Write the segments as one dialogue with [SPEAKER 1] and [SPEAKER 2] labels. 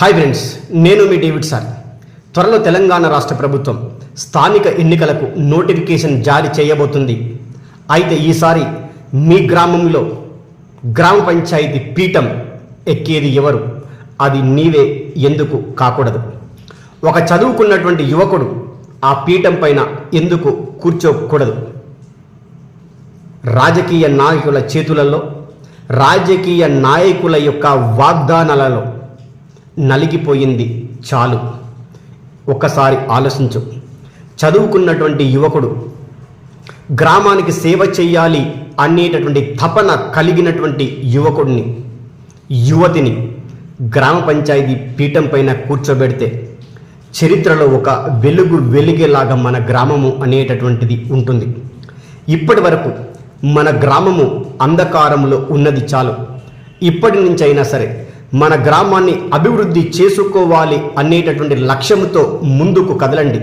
[SPEAKER 1] Hi friends నేను మీ David sir త్వరలో తెలంగాణ రాష్ట్ర ప్రభుత్వం స్థానిక ఎన్నికలకు నోటిఫికేషన్ జారీ చేయబోతుంది. అయితే ఈసారి మీ గ్రామంలో గ్రామ పంచాయతీ పీఠం ఎక్కేది ఎవరు? అది నీవే ఎందుకు కాకూడదు? ఒక చదువుకున్నటువంటి యువకుడు ఆ పీఠం పైన ఎందుకు కూర్చోకూడదు? రాజకీయ నాయకుల చేతులలో రాజకీయ నాయకుల యొక్క వాగ్దానాలలో నలిగిపోయింది. చాలు. ఒక్కసారి ఆలోచించు. చదువుకున్నటువంటి యువకుడు గ్రామానికి సేవ చేయాలి అనేటటువంటి తపన కలిగినటువంటి యువకుడిని యువతిని గ్రామ పంచాయతీ పీఠం పైన కూర్చోబెడితే చరిత్రలో ఒక వెలుగు వెలిగేలాగా మన గ్రామము అనేటటువంటిది ఉంటుంది. ఇప్పటి వరకు మన గ్రామము అంధకారంలో ఉన్నది చాలు. ఇప్పటి నుంచి అయినా సరే మన గ్రామాన్ని అభివృద్ధి చేసుకోవాలి అనేటటువంటి లక్ష్యంతో ముందుకు కదలండి.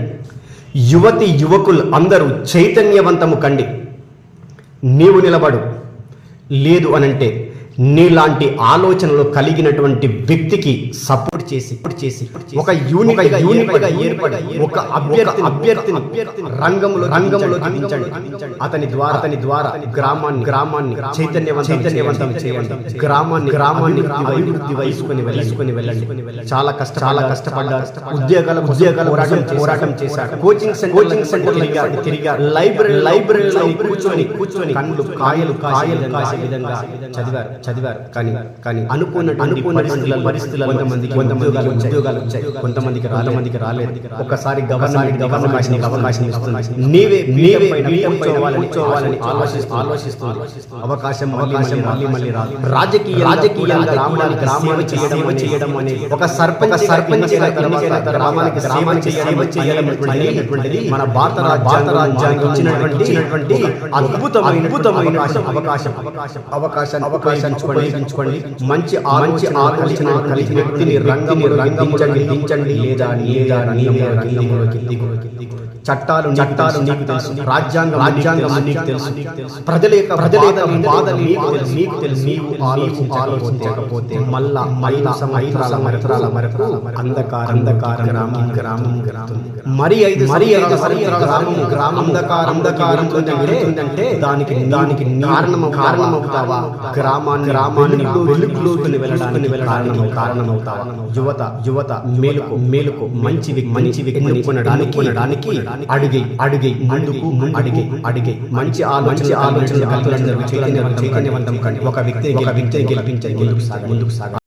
[SPEAKER 1] యువతి యువకులు అందరూ చైతన్యవంతము కండి. నీవు నిలబడు. లేదు అనంటే నీలాంటి ఆలోచనలు కలిగినటువంటి వ్యక్తికి సపోర్ట్ చేసి చేసి ఒక యూనిట్ యూనిట్గా ఏర్పడి ఒక అభ్యర్థి అభ్యర్థిని రంగంలో రంగంలో అతని ద్వారా అతని ద్వారా గ్రామాన్ని గ్రామాన్ని చైతన్యవంతం చైతన్యవంతం చేయండి. గ్రామాన్ని గ్రామాన్ని అభివృద్ధి వయసుకొని వెళ్ళుకొని వెళ్ళండి. చాలా కష్ట చాలా కష్టపడ్డారు. ఉద్యోగాల ఉద్యోగాల పోరాటం పోరాటం చేశారు. కోచింగ్ సెంటర్ కోచింగ్ సెంటర్ తిరిగారు. తిరిగారు లైబ్రరీ లైబ్రరీలో కూర్చొని కూర్చొని కళ్ళు కాయలు కాయలు కాసే విధంగా చదివారు. చదివారు. కానీ కానీ అనుకున్న అనుకున్న పరిస్థితుల్లో కొంతమందికి కొంతమందికి ఉద్యోగాలు వచ్చాయి. కొంతమందికి కొంతమందికి రాలేదు. ఒకసారి గవర్నమెంట్ అవకాశం అవకాశం ఇస్తుంది నీవే నీవే కూర్చోవాలని ఆలోచిస్తూ ఆలోచిస్తుంది అవకాశం అవకాశం మళ్ళీ మళ్ళీ రాదు. రాజకీయ రాజకీయంగా గ్రామానికి గ్రామానికి చేయడం చేయడం అనేది ఒక సర్పంచ్ సర్పంచ్ గ్రామానికి గ్రామానికి సేవ చేయడం అనేటువంటిది మన భారత భారత రాజ్యాంగం ఇచ్చినటువంటి అద్భుతమైన అద్భుతమైన అవకాశం. అవకాశం. అవకాశాన్ని అవకాశించుకోండి ఉపయోగించుకోండి మంచి మంచి ఆలోచన కలిగి వ్యక్తిని రంగము రంగంచండి దించండి లేదా లేదా చట్టాలు చట్టాలు నీకు తెలుసు. రాజ్యాంగం రాజ్యాంగం నీకు తెలుసు. ప్రజల యొక్క ప్రజల యొక్క బాధలు నీకు తెలుసు. నీకు తెలుసు. నీవు ఆలోచించకపోతే మళ్ళా మళ్ళా సంవత్సరాల మరతరాల వరకు అంధకార అంధకార గ్రామం గ్రామం గ్రామం మరి ఐదు మరి ఐదు సంవత్సరాల గ్రామం గ్రామం అంధకార అంధకారంలో వెళుతుందంటే దానికి దానికి కారణం కారణమవుతావా? గ్రామాన్ని గ్రామాన్ని వెలుగులోకి వెళ్ళడానికి వెళ్ళడానికి కారణమవుతావా యువత యువత మేలుకు మేలుకు మంచి మంచి అడిగి అడిగి ముందుకు అడిగి అడిగి మంచి మంచి ఆలోచన చైతన్యవంతం ఒక వ్యక్తి ఒక వ్యక్తిని ముందుకు సాగ ముందుకు సాగ